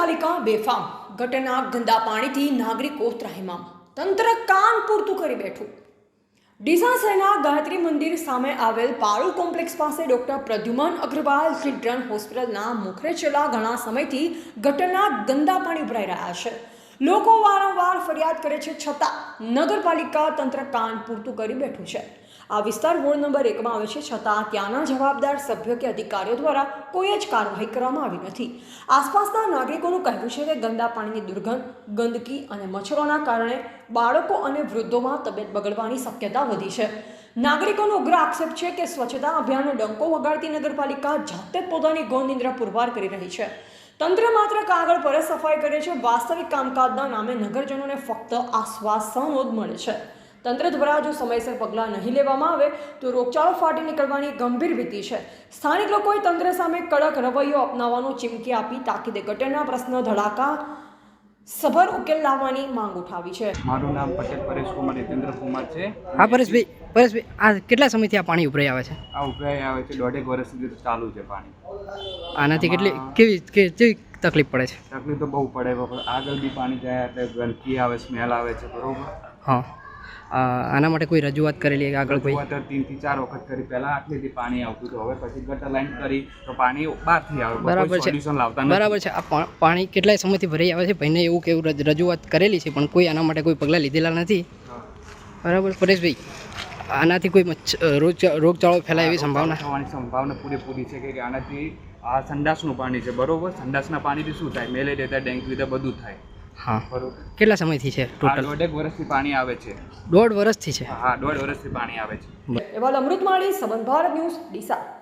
નગરપાલિકા બેફામ. ઘટના ગંદા પાણીથી નાગરિકો ત્રાહિમામ તંત્ર કાન પૂરતું કરી બેઠું. ડીસા શહેરના ગાયત્રી મંદિર સામે આવેલ પાળુ કોમ્પ્લેક્સ પાસે ડોક્ટર પ્રદ્યુમન અગ્રવાલ ચિલ્ડ્રન હોસ્પિટલના મુખરે છેલ્લા ઘણા સમયથી ગટરના ગંદા પાણી ઉભરાઈ રહ્યા છે. લોકો વારંવાર ફરિયાદ કરે છે છતાં નગરપાલિકા તંત્ર કાન પૂરતું કરી બેઠું છે. આ વિસ્તાર વોર્ડ નંબર એકમાં આવે છે, છતાં ત્યાંના જવાબદાર સભ્ય કે અધિકારીઓ દ્વારા કોઈ જ કાર્યવાહી કરવામાં આવી નથી. આસપાસના નાગરિકોનું કહેવું છે કે ગંદા પાણીની દુર્ગંધ, ગંદકી અને મચ્છરોના કારણે બાળકો અને વૃદ્ધોમાં તબિયત બગડવાની શક્યતા વધી છે. નાગરિકોનો ઉગ્ર આક્ષેપ છે કે સ્વચ્છતા અભિયાનનો ડંકો વગાડતી નગરપાલિકા જાતે પોતાની ગૌણ નિંદ્રા પુરવાર કરી રહી છે. તંત્ર માત્ર કાગળ પર સફાઈ કરે છે, વાસ્તવિક કામકાજના નામે નગરજનોને ફક્ત આશ્વાસનો જ મળે છે. તંત્ર દ્વારા જો સમયસર પગલાં નહીં લેવામાં આવે તો રોગચાળો ફાટી નીકળવાની ગંભીર ભીતિ છે. સ્થાનિક લોકોએ તંત્ર સામે કડક રવૈયો અપનાવવાનું ચીમકી આપી તાકીદે ગટરના પ્રશ્ન ધડાકા સભર ઉકેલ લાવવાની માંગ ઉઠાવી છે. મારું નામ પટેલ પરેશ કુમાર હિતેન્દ્ર કુમાર છે. હા પરેશભાઈ પરેશભાઈ આ કેટલા સમયથી આ પાણી ઉભરાઈ આવે છે? આ ઉભરાઈ આવે છે દોઢેક વર્ષ સુધી તો ચાલુ છે પાણી. આનાથી કેટલી કેવી કે- કેવી તકલીફ પડે છે? તકલીફ તો બહુ પડે આગળ બી પાણી જાય એટલે ગંદકી આવે સ્મેલ આવે છે બરોબર? હા. આના માટે કોઈ રજૂઆત કરેલી આગળ કોઈ? રજૂઆત ત્રણથી ચાર વખત કરી. પહેલા આટલેથી પાણી આવતું હતું. હવે પછી ગટર લાઈન કરી તો પાણી બહારથી આવે. બરાબર છે. બરાબર છે. આ પાણી કેટલાય સમયથી ભરાઈ આવે છે. ભાઈને એવું કેવું રજૂઆત કરેલી છે પણ કોઈ આના માટે કોઈ પગલાં લીધેલા નથી. બરાબર. પરેશભાઈ આનાથી કોઈ રોગ રોગચાળો ફેલાય એવી સંભાવના? થવાની સંભાવના પૂરેપૂરી છે કે આનાથી આ સંડાસનું પાણી છે. બરોબર? સંડાસના પાણીથી શું થાય? મેલેરિયા ડેન્ગ્યુ થાય બધું થાય. હા. બરોબર. કેટલા સમયથી છે ટોટલ દોઢેક વર્ષથી પાણી આવે છે. દોઢ વર્ષથી છે? હા દોઢ વર્ષથી પાણી આવે છે. એવા અમૃતમાળી સંબંધ ભારત ન્યૂઝ ડીસા.